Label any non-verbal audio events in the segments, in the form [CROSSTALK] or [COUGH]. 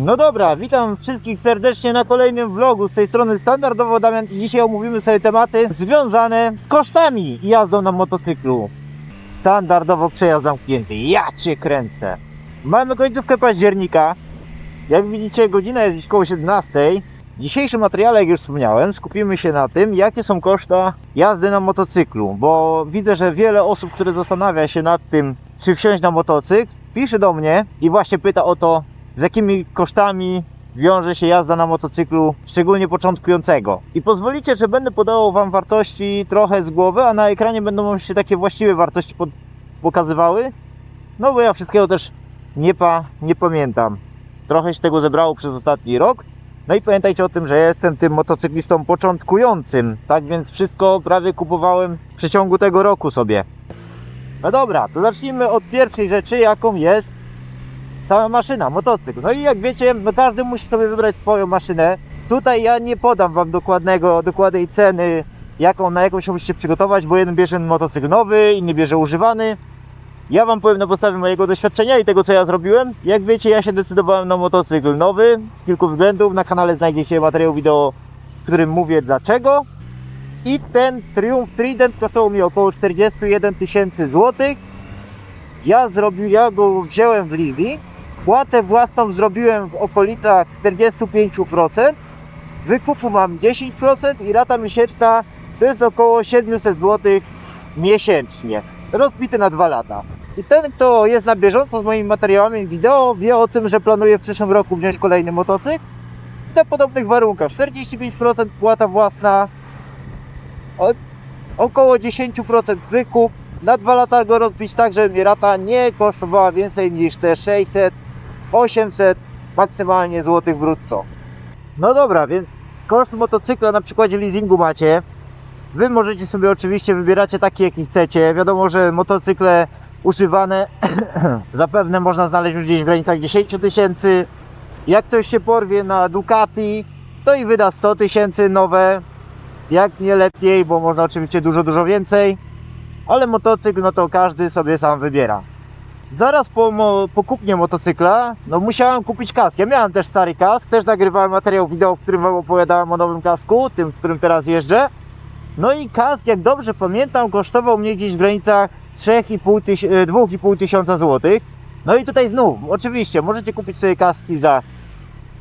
No dobra, witam wszystkich serdecznie na kolejnym vlogu z tej strony standardowo Damian i dzisiaj omówimy sobie tematy związane z kosztami i jazdą na motocyklu. Standardowo przejazd zamknięty, ja cię kręcę. Mamy końcówkę października, jak widzicie godzina jest dziś koło 17. W dzisiejszym materiale, jak już wspomniałem, skupimy się na tym, jakie są koszta jazdy na motocyklu, bo widzę, że wiele osób, które zastanawia się nad tym, czy wsiąść na motocykl, pisze do mnie i właśnie pyta o to, z jakimi kosztami wiąże się jazda na motocyklu, szczególnie początkującego. I pozwolicie, że będę podawał Wam wartości trochę z głowy, a na ekranie będą Wam się takie właściwe wartości pokazywały. No bo ja wszystkiego też nie, pa, nie pamiętam. Trochę się tego zebrało przez ostatni rok. No i pamiętajcie o tym, że jestem tym motocyklistą początkującym. Tak więc wszystko prawie kupowałem w przeciągu tego roku sobie. No dobra, to zacznijmy od pierwszej rzeczy, jaką jest sama maszyna, motocykl. No i jak wiecie, no każdy musi sobie wybrać swoją maszynę. Tutaj ja nie podam wam dokładnego, dokładnej ceny, jaką, na jaką się musicie przygotować, bo jeden bierze motocykl nowy, inny bierze używany. Ja wam powiem na podstawie mojego doświadczenia i tego co ja zrobiłem. Jak wiecie, ja się decydowałem na motocykl nowy z kilku względów. Na kanale znajdzie się materiał wideo, w którym mówię dlaczego. I ten Triumph Trident kosztował mi około 41 tysięcy złotych. Ja zrobił, ja go wziąłem w Libii. Płatę własną zrobiłem w okolicach 45%. Wykupu mam 10% i rata miesięczna to jest około 700 zł miesięcznie. Rozbity na 2 lata. I ten, kto jest na bieżąco z moimi materiałami wideo, wie o tym, że planuję w przyszłym roku wziąć kolejny motocykl. Na podobnych warunkach. 45% płata własna, około 10% wykup. Na 2 lata go rozbić tak, żeby mi rata nie kosztowała więcej niż te 600, 800 maksymalnie złotych brutto. No dobra, więc koszt motocykla na przykładzie leasingu macie. Wy możecie sobie oczywiście wybieracie taki jaki chcecie. Wiadomo, że motocykle używane [CLEARS THROAT] zapewne można znaleźć już gdzieś w granicach 10 tysięcy. Jak ktoś się porwie na Ducati, to i wyda 100 tysięcy nowe. Jak nie lepiej, bo można oczywiście dużo, dużo więcej. Ale motocykl, no to każdy sobie sam wybiera. Zaraz po, po kupnie motocykla, no musiałem kupić kask. Ja miałem też stary kask, też nagrywałem materiał wideo, w którym wam opowiadałem o nowym kasku, tym, w którym teraz jeżdżę. No i kask, jak dobrze pamiętam, kosztował mnie gdzieś w granicach 3,5 tyś, e, 2,5 tysiąca złotych. No i tutaj znów, oczywiście, możecie kupić sobie kaski za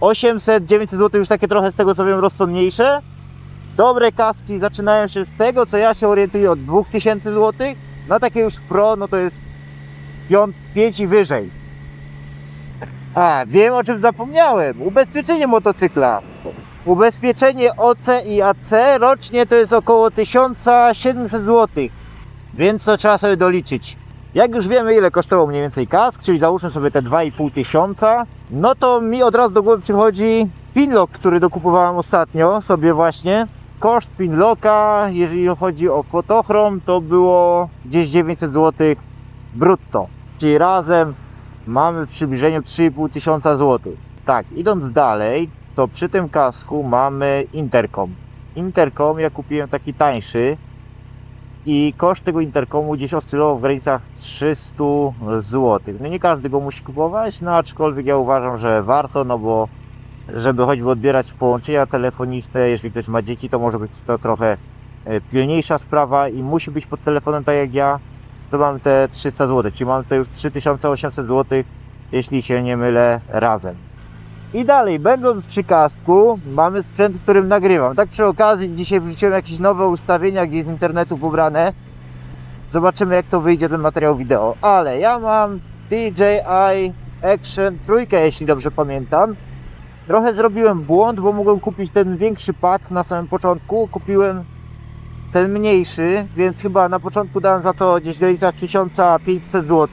800-900 zł, już takie trochę z tego co wiem rozsądniejsze. Dobre kaski zaczynają się z tego, co ja się orientuję od 2000 zł. Na takie już pro, no to jest 5 i wyżej. A, wiem o czym zapomniałem. Ubezpieczenie motocykla. Ubezpieczenie OC i AC rocznie to jest około 1700 zł. Więc to trzeba sobie doliczyć. Jak już wiemy ile kosztował mniej więcej kask, czyli załóżmy sobie te 2,5 tysiąca, no to mi od razu do głowy przychodzi pinlock, który dokupowałem ostatnio sobie właśnie. Koszt pinlocka, jeżeli chodzi o fotochrom, to było gdzieś 900 zł brutto. Czyli razem mamy w przybliżeniu 3,5 tysiąca złotych. Tak, idąc dalej, to przy tym kasku mamy interkom. Interkom ja kupiłem taki tańszy i koszt tego interkomu gdzieś oscylował w granicach 300 zł. No nie każdy go musi kupować, no aczkolwiek ja uważam, że warto, no bo żeby choćby odbierać połączenia telefoniczne, jeżeli ktoś ma dzieci, to może być to trochę e, pilniejsza sprawa i musi być pod telefonem tak jak ja, to mamy te 300 zł, czyli mamy to już 3800 zł, jeśli się nie mylę, razem. I dalej, będąc przy kasku, mamy sprzęt, którym nagrywam. Tak przy okazji, dzisiaj wrzuciłem jakieś nowe ustawienia gdzieś z internetu pobrane. Zobaczymy jak to wyjdzie ten materiał wideo. Ale ja mam DJI Action trójkę, jeśli dobrze pamiętam. Trochę zrobiłem błąd, bo mogłem kupić ten większy pak na samym początku. Kupiłem ten mniejszy, więc chyba na początku dałem za to gdzieś w granicach 1500 zł.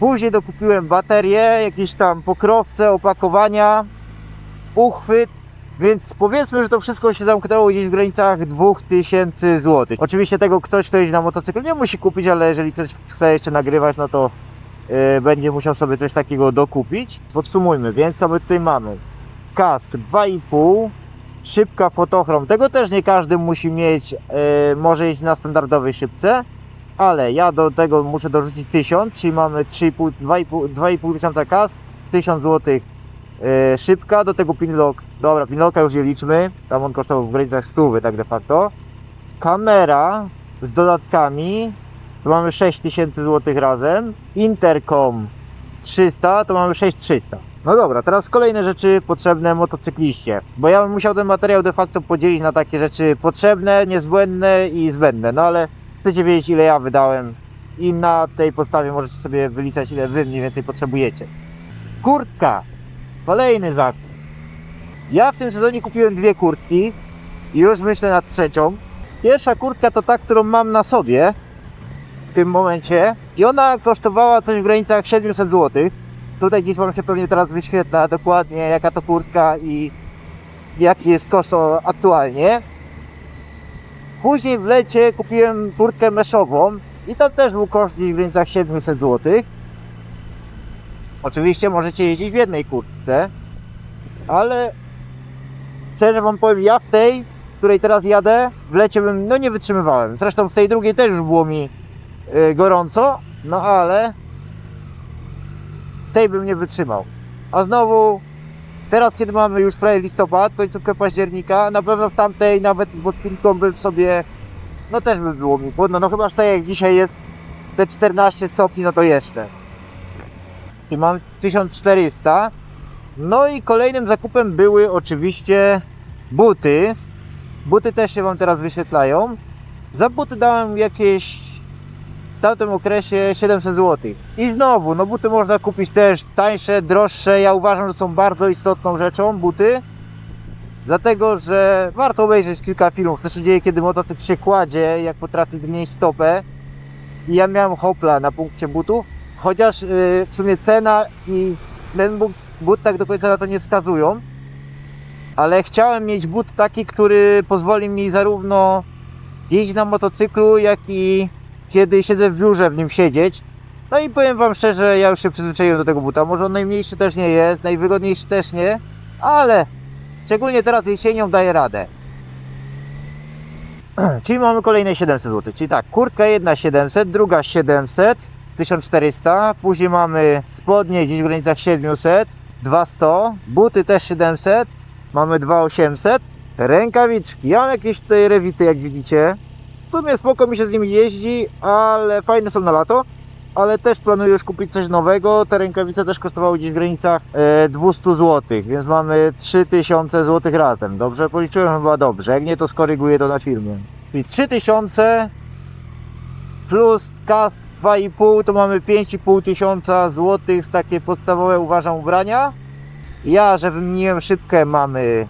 Później dokupiłem baterię, jakieś tam pokrowce, opakowania, uchwyt, więc powiedzmy, że to wszystko się zamknęło gdzieś w granicach 2000 zł. Oczywiście tego ktoś, kto jeździ na motocyklu nie musi kupić, ale jeżeli ktoś chce jeszcze nagrywać, no to yy, będzie musiał sobie coś takiego dokupić. Podsumujmy, więc co my tutaj mamy? Kask 2,5 szybka fotochrom. Tego też nie każdy musi mieć, yy, może jeździć na standardowej szybce, ale ja do tego muszę dorzucić 1000, czyli mamy 3,5 2,5 2,5 tysiąca kask, 1000 zł yy, szybka, do tego pinlock, dobra, pinlocka już nie liczmy, tam on kosztował w granicach 100 tak de facto. Kamera z dodatkami, to mamy 6000 zł razem, intercom 300, to mamy 6300. No dobra, teraz kolejne rzeczy potrzebne motocykliście, bo ja bym musiał ten materiał de facto podzielić na takie rzeczy potrzebne, niezbędne i zbędne, no ale chcecie wiedzieć ile ja wydałem i na tej podstawie możecie sobie wyliczać ile wy mniej więcej potrzebujecie. Kurtka, kolejny zakup. Ja w tym sezonie kupiłem dwie kurtki i już myślę nad trzecią. Pierwsza kurtka to ta, którą mam na sobie w tym momencie i ona kosztowała coś w granicach 700 zł. Tutaj gdzieś Wam się pewnie teraz wyświetla dokładnie jaka to kurtka i jaki jest koszt aktualnie. Później w lecie kupiłem kurtkę meszową i tam też był koszt w granicach 700 zł. Oczywiście możecie jeździć w jednej kurtce, ale szczerze Wam powiem, ja w tej, której teraz jadę, w lecie bym no nie wytrzymywałem. Zresztą w tej drugiej też już było mi y, gorąco, no ale tej bym nie wytrzymał. A znowu, teraz kiedy mamy już prawie listopad, końcówkę października, na pewno w tamtej nawet z odcinką bym sobie, no też by było mi chłodno, no chyba że tak jak dzisiaj jest te 14 stopni, no to jeszcze. I mam 1400. No i kolejnym zakupem były oczywiście buty. Buty też się Wam teraz wyświetlają. Za buty dałem jakieś w tamtym okresie 700 zł. I znowu, no buty można kupić też tańsze, droższe. Ja uważam, że są bardzo istotną rzeczą buty. Dlatego, że warto obejrzeć kilka filmów, co się dzieje, kiedy motocykl się kładzie, jak potrafi znieść stopę. I ja miałem hopla na punkcie butów, chociaż yy, w sumie cena i ten but, but tak do końca na to nie wskazują. Ale chciałem mieć but taki, który pozwoli mi zarówno jeździć na motocyklu, jak i kiedy siedzę w biurze w nim siedzieć. No i powiem Wam szczerze, ja już się przyzwyczaiłem do tego buta. Może on najmniejszy też nie jest, najwygodniejszy też nie, ale szczególnie teraz jesienią daje radę. [CLEARS THROAT] Czyli mamy kolejne 700 zł. Czyli tak, kurtka jedna 700, druga 700, 1400, później mamy spodnie gdzieś w granicach 700, 200, buty też 700, mamy 2800, rękawiczki. Ja mam jakieś tutaj rewity, jak widzicie. W sumie spoko mi się z nimi jeździ, ale fajne są na lato. Ale też planuję już kupić coś nowego. Te rękawice też kosztowały gdzieś w granicach e, 200 zł, więc mamy 3000 zł razem. Dobrze policzyłem chyba dobrze. Jak nie, to skoryguję to na filmie. Czyli 3000 plus kas 2,5 to mamy 5,5 tysiąca złotych takie podstawowe uważam ubrania. Ja, że wymieniłem szybkę mamy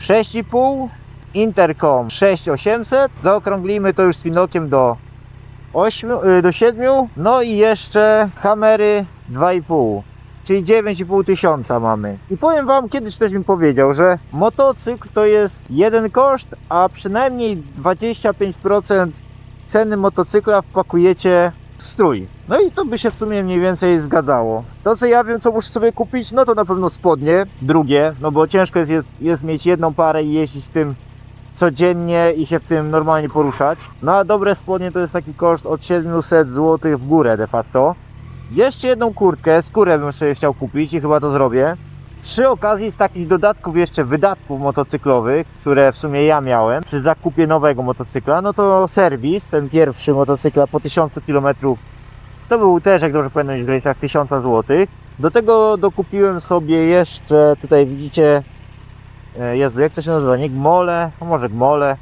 6,5 Intercom 6800 zaokrąglimy to już z Pinokiem do 8, y, do 7 no i jeszcze kamery 2,5 czyli 9,5 tysiąca mamy. I powiem wam kiedyś ktoś mi powiedział, że motocykl to jest jeden koszt a przynajmniej 25% ceny motocykla wpakujecie w strój. No i to by się w sumie mniej więcej zgadzało. To co ja wiem co muszę sobie kupić no to na pewno spodnie drugie no bo ciężko jest, jest, jest mieć jedną parę i jeździć tym codziennie i się w tym normalnie poruszać. No a dobre spodnie to jest taki koszt od 700 zł w górę de facto. Jeszcze jedną kurtkę, skórę bym sobie chciał kupić i chyba to zrobię. Przy okazji z takich dodatków jeszcze wydatków motocyklowych, które w sumie ja miałem przy zakupie nowego motocykla, no to serwis, ten pierwszy motocykla po 1000 km to był też, jak dobrze pamiętam, w granicach 1000 zł. Do tego dokupiłem sobie jeszcze, tutaj widzicie, Jezu, jak to się nazywa? Nie Gmole? A może Gmole?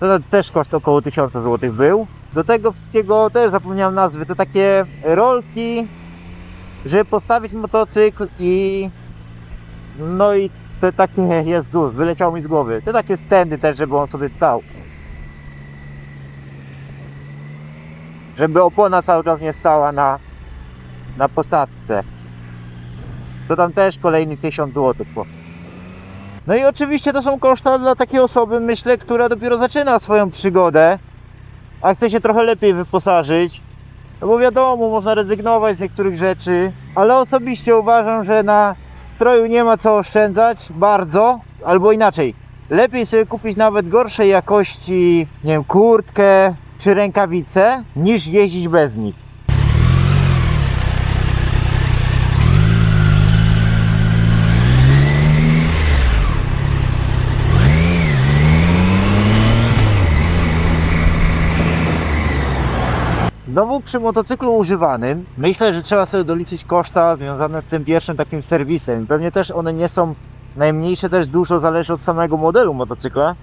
To, to też koszt około 1000 zł był. Do tego wszystkiego też zapomniałem nazwy. To takie rolki, żeby postawić motocykl i no i te takie, Jezus, wyleciało mi z głowy. Te takie stędy też, żeby on sobie stał. Żeby opona cały czas nie stała na, na posadzce. To tam też kolejny 1000 zł. No i oczywiście to są koszta dla takiej osoby, myślę, która dopiero zaczyna swoją przygodę, a chce się trochę lepiej wyposażyć. No bo wiadomo, można rezygnować z niektórych rzeczy, ale osobiście uważam, że na stroju nie ma co oszczędzać bardzo, albo inaczej. Lepiej sobie kupić nawet gorszej jakości, nie wiem, kurtkę czy rękawice, niż jeździć bez nich. Przy motocyklu używanym myślę, że trzeba sobie doliczyć koszta związane z tym pierwszym takim serwisem. Pewnie też one nie są najmniejsze, też dużo zależy od samego modelu motocykla.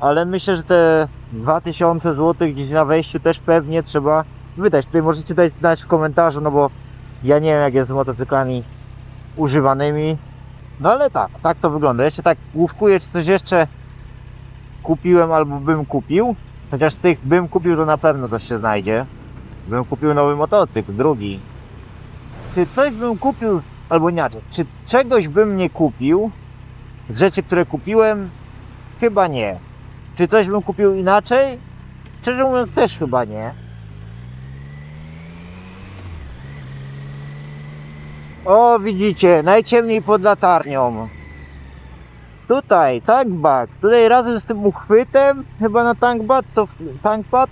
Ale myślę, że te 2000 zł gdzieś na wejściu też pewnie trzeba wydać. Tutaj możecie dać znać w komentarzu, no bo ja nie wiem jak jest z motocyklami używanymi. No ale tak, tak to wygląda. Się tak główkuję, czy coś jeszcze kupiłem albo bym kupił. Chociaż z tych bym kupił, to na pewno coś się znajdzie. Bym kupił nowy motocykl, drugi. Czy coś bym kupił, albo inaczej, czy czegoś bym nie kupił z rzeczy, które kupiłem? Chyba nie. Czy coś bym kupił inaczej? Szczerze mówiąc, też chyba nie. O, widzicie, najciemniej pod latarnią. Tutaj, tankback. Tutaj razem z tym uchwytem, chyba na tankpad, to tankpad,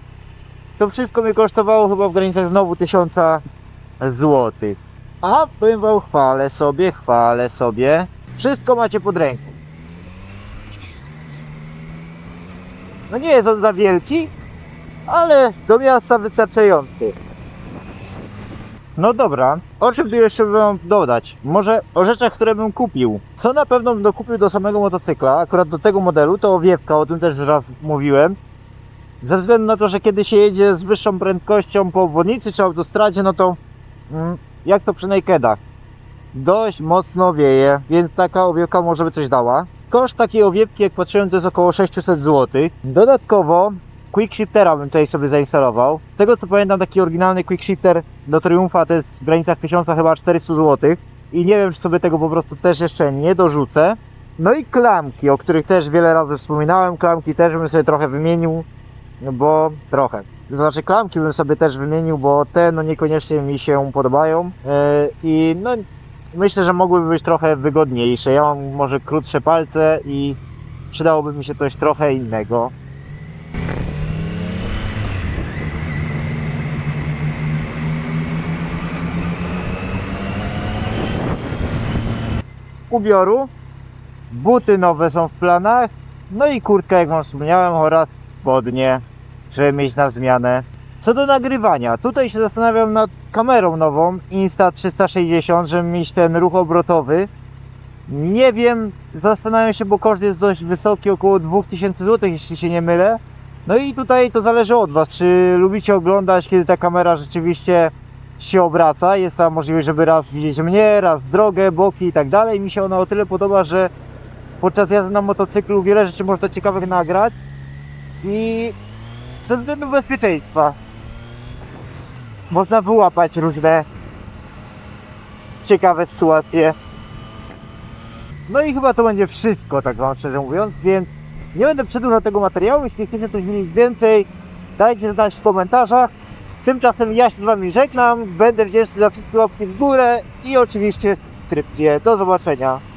to wszystko mi kosztowało chyba w granicach znowu 1000 złotych. A powiem wam, chwalę sobie, chwalę sobie. Wszystko macie pod ręką. No nie jest on za wielki, ale do miasta wystarczający. No dobra, o czym tu jeszcze bym dodać? Może o rzeczach, które bym kupił. Co na pewno bym dokupił do samego motocykla, akurat do tego modelu, to owiewka, o tym też raz mówiłem. Ze względu na to, że kiedy się jedzie z wyższą prędkością po obwodnicy czy autostradzie, no to mm, jak to przy nakedach, dość mocno wieje, więc taka owiewka może by coś dała. Koszt takiej owiewki, jak patrzyłem, to jest około 600 zł. Dodatkowo Quick Shiftera bym tutaj sobie zainstalował. Z tego co pamiętam, taki oryginalny Quick Shifter do Triumfa to jest w granicach 1000 chyba 400 zł. I nie wiem, czy sobie tego po prostu też jeszcze nie dorzucę. No i klamki, o których też wiele razy wspominałem. Klamki też bym sobie trochę wymienił, no bo trochę. Znaczy klamki bym sobie też wymienił, bo te no niekoniecznie mi się podobają. Yy, I no myślę, że mogłyby być trochę wygodniejsze. Ja mam może krótsze palce i przydałoby mi się coś trochę innego. ubioru. Buty nowe są w planach. No i kurtka, jak wam wspomniałem, oraz spodnie, żeby mieć na zmianę. Co do nagrywania, tutaj się zastanawiam nad kamerą nową Insta360, żeby mieć ten ruch obrotowy. Nie wiem, zastanawiam się, bo koszt jest dość wysoki, około 2000 zł, jeśli się nie mylę. No i tutaj to zależy od Was, czy lubicie oglądać, kiedy ta kamera rzeczywiście się obraca. Jest tam możliwość, żeby raz widzieć mnie, raz drogę, boki i tak dalej. Mi się ona o tyle podoba, że podczas jazdy na motocyklu wiele rzeczy można ciekawych nagrać i ze względu bezpieczeństwa można wyłapać różne ciekawe sytuacje. No i chyba to będzie wszystko, tak wam szczerze mówiąc, więc nie będę przedłużał tego materiału. Jeśli chcecie coś wiedzieć więcej, dajcie znać w komentarzach. Tymczasem ja się z Wami żegnam, będę wdzięczny za wszystkie łapki w górę i oczywiście subskrypcje. Do zobaczenia.